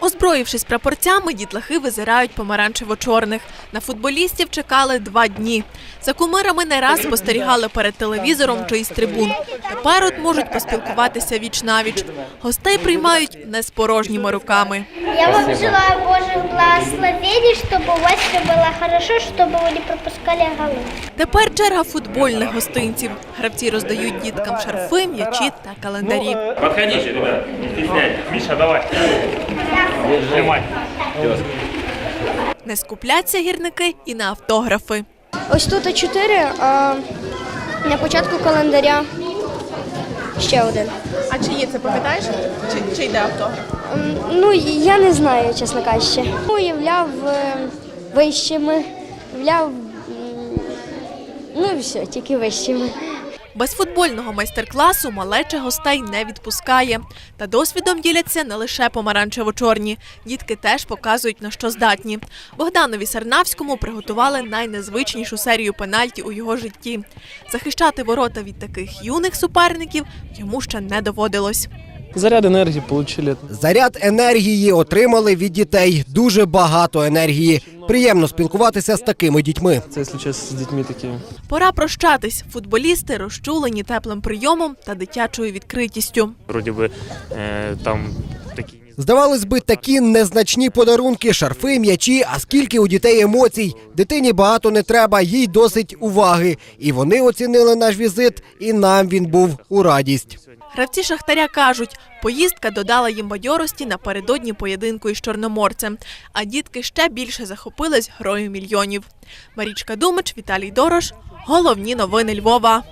Озброївшись прапорцями, дітлахи визирають помаранчево-чорних. На футболістів чекали два дні. За кумирами не раз спостерігали перед телевізором чи із трибун. Тепер от можуть поспілкуватися віч навіч. Гостей приймають не з порожніми руками. Я вам желаю Божих благословений, чтобы у вас все было хорошо, чтобы вы не пропускали голы. Тепер черга футбольних гостинців. Гравці роздають діткам шарфи, м'ячі та календарі. Подходите, ребят, не стесняйтесь. Миша, давай. Снимай. Не скупляться гірники і на автографи. Ось тут чотири, а на початку календаря ще один. А чи є це пам'ятаєш? Чи, чи йде автограф? М, Ну, я не знаю, чесно кажучи. Уявляв е, вищими, уявляв, м, ну і все, тільки вищими. Без футбольного майстер-класу малеча гостей не відпускає. Та досвідом діляться не лише помаранчево-чорні. Дітки теж показують на що здатні. Богданові Сарнавському приготували найнезвичнішу серію пенальті у його житті. Захищати ворота від таких юних суперників йому ще не доводилось. Заряд энергии получили. Заряд енергії отримали від дітей. Дуже багато енергії. Приємно спілкуватися з такими дітьми. Це, Если честно, с детьми такими. Пора прощатись. Футболісти розчулені теплим прийомом та дитячою відкритістю. Вроде бы э, там такие не Здавалось би, такі незначні подарунки, шарфи, м'ячі. А скільки у дітей емоцій? Дитині багато не треба, їй досить уваги. І вони оцінили наш візит, і нам він був у радість. Гравці Шахтаря кажуть, поїздка додала їм бадьорості напередодні поєдинку із Чорноморцем, а дітки ще більше захопились грою мільйонів. Марічка Думич, Віталій Дорош. Головні новини Львова.